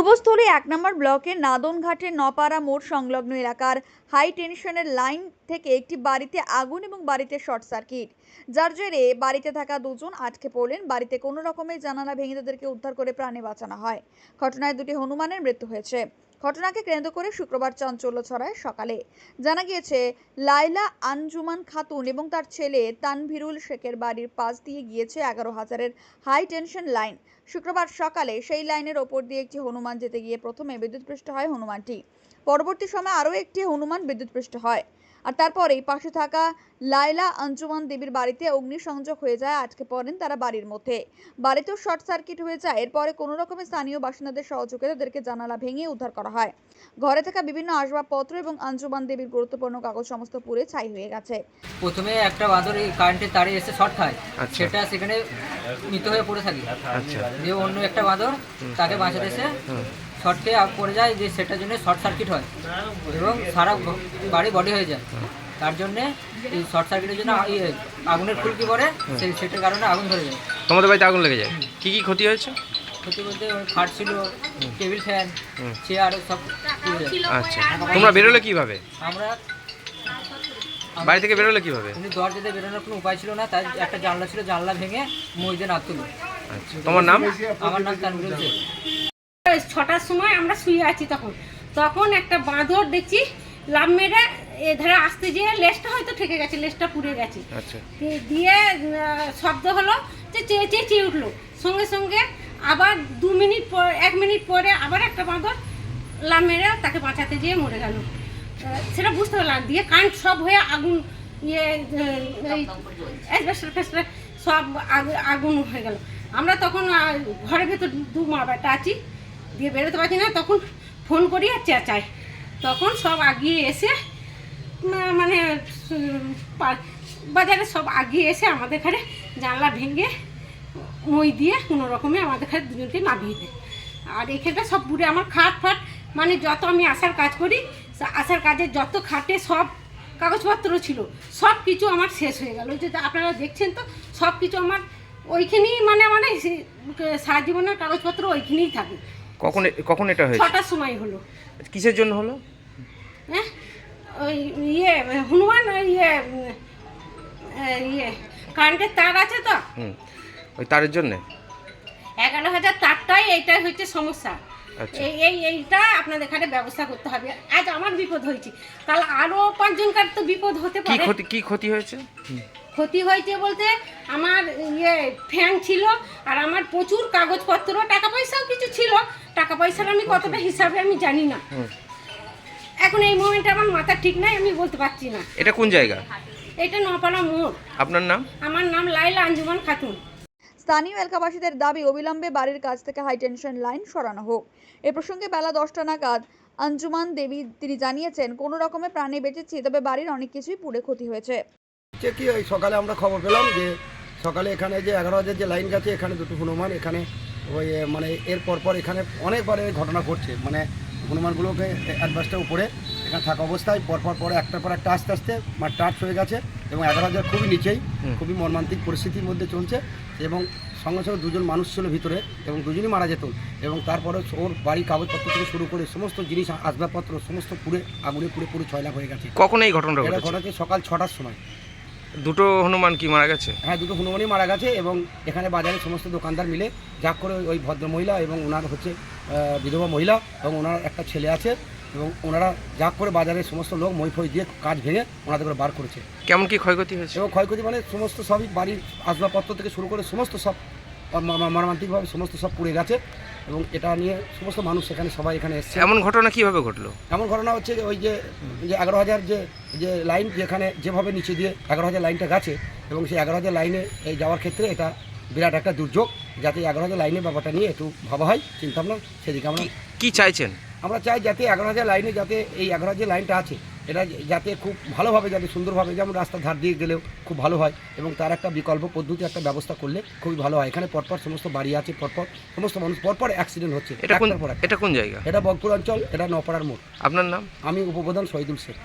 পূর্বস্থলী এক নম্বর ব্লকের নাদনঘাটের নপাড়া মোড় সংলগ্ন এলাকার হাই টেনশনের লাইন থেকে একটি বাড়িতে আগুন এবং বাড়িতে শর্ট সার্কিট। যার জেরে বাড়িতে থাকা দুজন আটকে পড়লেন। বাড়িতে কোনো রকমের জানালা ভেঙে তাদেরকে উদ্ধার করে প্রাণে বাঁচানো হয়। ঘটনায় দুটি হনুমানের মৃত্যু হয়েছে। ঘটনাকে কেন্দ্র করে শুক্রবার চাঞ্চল্য ছড়ায় সকালে। জানা গিয়েছে লাইলা আঞ্জুমান খাতুন এবং তার ছেলে তানভিরুল শেখের বাড়ির পাশ দিয়ে গিয়েছে এগারো হাজারের হাই টেনশন লাইন শুক্রবার সকালে সেই লাইনের ওপর দিয়ে একটি হনুমান যেতে গিয়ে প্রথমে বিদ্যুৎপৃষ্ট হয় হনুমানটি। পরবর্তী সময়ে আরও একটি হনুমান বিদ্যুৎপৃষ্ট হয়। আর তারপরেই পাশে থাকা লায়লা আঞ্জুমান দেবীর বাড়িতে অগ্নিসংযোগ হয়ে যায় আটকে পড়েন তারা বাড়ির মধ্যে। বাড়িতেও শর্ট সার্কিট হয়ে যায়। এরপরে কোনো রকমের স্থানীয় বাসিন্দাদের সহযোগিতা তাদেরকে জানালা ভেঙে উদ্ধার করা হয়। ঘরে থাকা বিভিন্ন আসবাবপত্র এবং আঞ্জুমান দেবীর গুরুত্বপূর্ণ কাগজ সমস্ত পুড়ে ছাই হয়ে গেছে। প্রথমে একটা বাঁদর এই কারেন্টের তারে এসে শর্ট খায়। আচ্ছা। সেটা সেখানে মৃত হয়ে পড়ে থাকে। আচ্ছা। দিয়ে অন্য একটা বাঁদর তাকে বাঁচাতে এসে শর্ট পড়ে যায় যে সেটার জন্য শর্ট সার্কিট হয় এবং সারা বাড়ি বডি হয়ে যায়। তার জন্যে এই শর্ট সার্কিটের জন্য ইয়ে, আগুনের ফুলকি পড়ে সেই সেটার কারণে আগুন ধরে যায়। তোমাদের বাড়িতে আগুন লেগে যায়? কি কি ক্ষতি হয়েছে? ক্ষতি বলতে ওই খাট ছিল টেবিল ফ্যান চেয়ার সব যায়। আচ্ছা। তোমরা বেরোলে কীভাবে? আমরা বাড়ি থেকে বেরোলে কীভাবে? দরজাতে বেরোনোর কোনো উপায় ছিল না তাই একটা জানলা ছিল জানলা ভেঙে মইদে নাক তুলো। আচ্ছা। তোমার নাম? আমার নাম তানভীর শেখ। ছটার সময় আমরা শুয়ে আছি তখন। তখন একটা বাঁদর দেখছি লাভ মেরে এধারে আসতে যেয়ে লেজটা হয়তো ঠেকে গেছে লেজটা পুড়ে গেছে। আচ্ছা। দিয়ে- শব্দ হলো যে চেয়ে চেয়ে চেয়ে উঠল। সঙ্গে সঙ্গে আবার দু মিনিট পর এক মিনিট পরে আবার একটা বাঁদর লাভ মেরে তাকে বাঁচাতে যেয়ে মরে গেল। সেটা বুঝতে পারলাম দিয়ে কারেন্ট সব হয়ে আগুন ইয়ে ফেসবেস্টার সব আগ- আগুন হয়ে গেল। আমরা তখন ঘরের ভেতর দু মা বেটা আছি। দিয়ে বেরোতে পারছি না, তখন ফোন করি আর চেঁচাই তখন সব আগিয়ে এসে মানে বাজারে সব আগিয়ে এসে আমাদের ঘরে জানলা ভেঙে মই দিয়ে কোনো রকমে আমাদের ঘরে দুজনকে নামিয়ে দেয়। আর এখানটা সব পুরে আমার খাট ফাট মানে যত আমি আসার কাজ করি আসার কাজে যত খাটে সব কাগজপত্র ছিল, সব কিছু আমার শেষ হয়ে গেল। যে আপনারা দেখছেন তো, সব কিছু আমার ওইখানেই মানে মানে সারা জীবনের কাগজপত্র ওইখানেই থাকে। কখন কখন এটা হয়েছে? ছটার সময় হলো। কিসের জন্য হলো? হ্যাঁ? ওই ইয়ে হনুমান ওই ইয়ে ইয়ে কারেন্টের তার আছে তো? হুম। ওই তারের জন্যে? এগারো হাজার তারটাই এইটাই হচ্ছে সমস্যা। আচ্ছা। এই এই এইটা আপনাদের এখানে ব্যবস্থা করতে হবে। আজ আমার বিপদ হয়েছে। কাল আরও পাঁচজনকার তো বিপদ হতে কি পারে। ক্ষতি কি ক্ষতি হয়েছে? ক্ষতি হয়েছে বলতে আমার ইয়ে ফ্যান ছিল আর আমার প্রচুর কাগজপত্র টাকা পয়সাও কিছু ছিল। টাকা পয়সার আমি কতটা হিসাবে আমি জানি না। এখন এই মোমেন্টে আমার মাথা ঠিক নাই আমি বলতে পারছি না। এটা কোন জায়গা? এটা নপাড়া মোড়। আপনার নাম? আমার নাম লাইলা আঞ্জুমান খাতুন। স্থানীয় এলাকাবাসীদের দাবি অবিলম্বে বাড়ির কাছ থেকে হাই টেনশন লাইন সরানো হোক। এ প্রসঙ্গে বেলা দশটা নাগাদ আঞ্জুমান দেবী তিনি জানিয়েছেন কোনো রকমে প্রাণে বেঁচেছি তবে বাড়ির অনেক কিছুই পুড়ে ক্ষতি হয়েছে। কি ওই সকালে আমরা খবর পেলাম যে সকালে এখানে যে এগারো হাজার যে লাইন গেছে এখানে দুটো হনুমান এখানে ওই মানে এর পরপর এখানে অনেকবার এই ঘটনা ঘটছে। মানে হনুমানগুলোকে অ্যাডভান্সটার উপরে এখানে থাকা অবস্থায় পরপর পরে একটার পর একটা আস্তে আস্তে মানে টাচ হয়ে গেছে এবং এগারো হাজার খুবই নিচেই খুবই মর্মান্তিক পরিস্থিতির মধ্যে চলছে এবং সঙ্গে সঙ্গে দুজন মানুষ ছিল ভিতরে এবং দুজনই মারা যেত এবং তারপরে ওর বাড়ির কাগজপত্র থেকে শুরু করে সমস্ত জিনিস আসবাবপত্র সমস্ত পুড়ে আগুনে পুড়ে পুরো ছয়লাভ হয়ে গেছে। কখন এই ঘটনাটা এটা ঘটেছে সকাল ছটার সময়। দুটো হনুমান কি মারা গেছে? হ্যাঁ দুটো হনুমানই মারা গেছে এবং এখানে বাজারে সমস্ত দোকানদার মিলে যা করে ওই ভদ্র মহিলা এবং ওনার হচ্ছে বিধবা মহিলা এবং ওনার একটা ছেলে আছে এবং ওনারা যা করে বাজারে সমস্ত লোক মই ফই দিয়ে কাজ ভেঙে ওনাদের করে বার করেছে। কেমন কি ক্ষয়ক্ষতি হয়েছে? এবং ক্ষয়ক্ষতি মানে সমস্ত সবই বাড়ির আসবাবপত্র থেকে শুরু করে সমস্ত সব মর্মান্তিকভাবে সমস্ত সব পুড়ে গেছে এবং এটা নিয়ে সমস্ত মানুষ এখানে সবাই এখানে এসছে। এমন ঘটনা কীভাবে ঘটলো? এমন ঘটনা হচ্ছে যে ওই যে যে এগারো হাজার যে যে লাইন যেখানে যেভাবে নিচে দিয়ে এগারো হাজার লাইনটা গেছে এবং সেই এগারো হাজার লাইনে এই যাওয়ার ক্ষেত্রে এটা বিরাট একটা দুর্যোগ যাতে এগারো হাজার লাইনের ব্যাপারটা নিয়ে একটু ভাবা হয় চিন্তা ভাবনা সেদিকে আমরা কি চাইছেন? আমরা চাই যাতে এগারো হাজার লাইনে যাতে এই এগারো হাজার লাইনটা আছে। এটা যাতে খুব ভালোভাবে যাতে সুন্দরভাবে যেমন রাস্তার ধার দিয়ে গেলেও খুব ভালো হয় এবং তার একটা বিকল্প পদ্ধতি একটা ব্যবস্থা করলে খুবই ভালো হয়। এখানে পরপর সমস্ত বাড়ি আছে পরপর সমস্ত মানুষ পরপর অ্যাক্সিডেন্ট হচ্ছে এটা কোন এটা কোন জায়গা? এটা বগপুর অঞ্চল এটা নপাড়ার মোড়। আপনার নাম? আমি উপপ্রধান শহীদুল শেখ।